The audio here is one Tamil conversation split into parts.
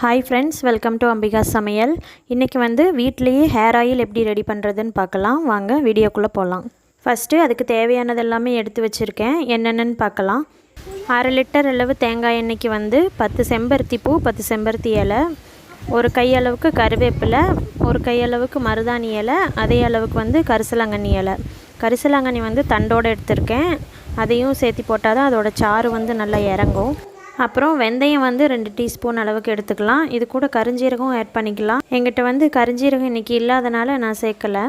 Hi friends welcome to Ambika சமையல் இன்றைக்கி வந்து வீட்லேயே ஹேர் ஆயில் எப்படி ரெடி பண்ணுறதுன்னு பார்க்கலாம். வாங்க வீடியோக்குள்ளே போகலாம் ஃபஸ்ட்டு அதுக்கு தேவையானது எல்லாமே எடுத்து வச்சுருக்கேன். என்னென்னு பார்க்கலாம். அரை லிட்டர் அளவு தேங்காய் எண்ணெய்க்கு வந்து பத்து செம்பருத்தி பூ பத்து செம்பருத்தி இலை ஒரு கையளவுக்கு கருவேப்பிலை ஒரு கையளவுக்கு மருதாணி இலை அதே அளவுக்கு வந்து கரிசலாங்கண்ணி இலை. கரிசலாங்கண்ணி வந்து தண்டோடு எடுத்திருக்கேன். அதையும் சேர்த்து போட்டால் தான் அதோடய சாறு வந்து நல்லா இறங்கும். அப்புறம் வெந்தயம் வந்து ரெண்டு டீஸ்பூன் அளவுக்கு எடுத்துக்கலாம். இது கூட கரிஞ்சீரகம் ஆட் பண்ணிக்கலாம். எங்கிட்ட வந்து கரிஞ்சீரகம் இன்றைக்கி இல்லாதனால நான் சேர்க்கலை.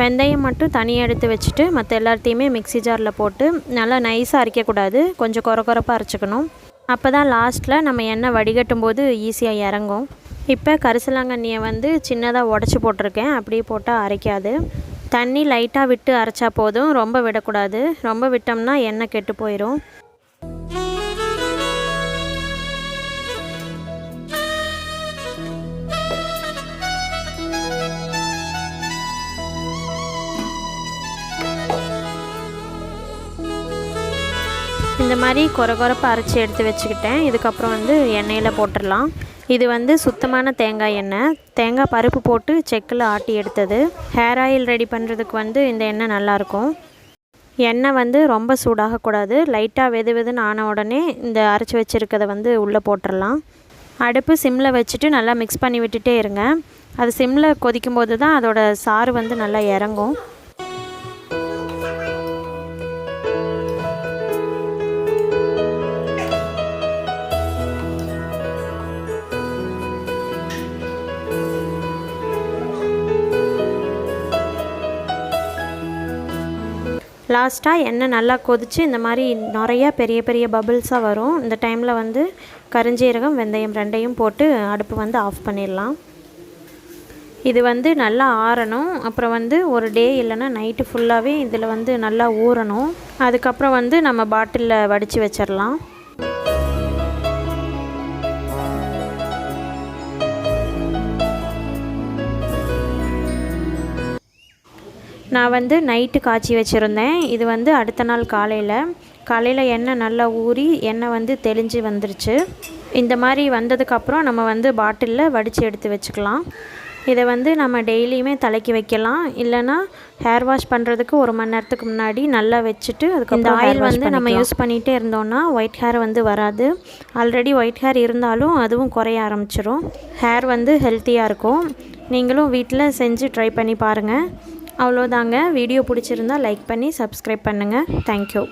வெந்தயம் மட்டும் தனியாக எடுத்து வச்சுட்டு மற்ற எல்லாத்தையுமே மிக்ஸி ஜாரில் போட்டு நல்லா நைஸாக அரைக்கக்கூடாது. கொஞ்சம் குறை குறைப்பாக அரைச்சிக்கணும். அப்போ தான் லாஸ்ட்டில் நம்ம எண்ணெய் வடிகட்டும் போது ஈஸியாக இறங்கும். இப்போ கரிசலாங்கண்ணியை வந்து சின்னதாக உடச்சி போட்டிருக்கேன். அப்படியே போட்டால் அரைக்காது. தண்ணி லைட்டாக விட்டு அரைச்சா போதும். ரொம்ப விடக்கூடாது. ரொம்ப விட்டோம்னா எண்ணெய் கெட்டு போயிடும் இந்த மாதிரி குறை குறைப்பாக அரைச்சி எடுத்து வச்சுக்கிட்டேன். இதுக்கப்புறம் வந்து எண்ணெயில் போட்டுடலாம். இது வந்து சுத்தமான தேங்காய் எண்ணெய். தேங்காய் பருப்பு போட்டு செக்கில் ஆட்டி எடுத்தது. ஹேர் ஆயில் ரெடி பண்ணுறதுக்கு வந்து இந்த எண்ணெய் நல்லாயிருக்கும் எண்ணெய் வந்து ரொம்ப சூடாகக்கூடாது. லைட்டாக வெது வெதுன்னு ஆன உடனே இந்த அரைச்சி வச்சுருக்கதை வந்து உள்ளே போட்டுடலாம். அடுப்பு சிம்மில் வச்சுட்டு நல்லா மிக்ஸ் பண்ணி விட்டுட்டே இருங்க. அது சிம்மில் கொதிக்கும் போது தான் அதோட சாறு வந்து நல்லா இறங்கும். லாஸ்ட்டாக எண்ணெய் நல்லா கொதித்து இந்த மாதிரி நிறையா பெரிய பெரிய பபிள்ஸாக வரும். இந்த டைமில் வந்து கரிஞ்சீரகம் வெந்தயம் ரெண்டையும் போட்டு அடுப்பு வந்து ஆஃப் பண்ணிடலாம். இது வந்து நல்லா ஆறணும். அப்புறம் வந்து ஒரு டே இல்லைன்னா நைட்டு ஃபுல்லாகவே இதில் வந்து நல்லா ஊறணும். அதுக்கப்புறம் வந்து நம்ம பாட்டிலில் வடித்து வச்சிடலாம். நான் வந்து நைட்டு காய்ச்சி வச்சுருந்தேன். இது வந்து அடுத்த நாள் காலையில். காலையில் எண்ணெய் நல்லா ஊறி எண்ணெய் வந்து தெளிஞ்சு வந்துருச்சு. இந்த மாதிரி வந்ததுக்கப்புறம் நம்ம வந்து பாட்டிலில் வடித்து எடுத்து வச்சுக்கலாம். இதை வந்து நம்ம டெய்லியுமே தலைக்கு வைக்கலாம். இல்லைனா ஹேர் வாஷ் பண்ணுறதுக்கு ஒரு மணி நேரத்துக்கு முன்னாடி நல்லா வச்சுட்டு அதுக்கு இந்த ஆயில் வந்து நம்ம யூஸ் பண்ணிகிட்டே இருந்தோம்னா ஒயிட் ஹேர் வந்து வராது. ஆல்ரெடி ஒயிட் ஹேர் இருந்தாலும் அதுவும் குறைய ஆரம்பிச்சிரும். ஹேர் வந்து ஹெல்த்தியாக இருக்கும். நீங்களும் வீட்டில் செஞ்சு ட்ரை பண்ணி பாருங்கள் அவ்வளோதாங்க. வீடியோ பிடிச்சிருந்தா லைக் பண்ணி சப்ஸ்கிரைப் பண்ணுங்கள் தேங்க்யூ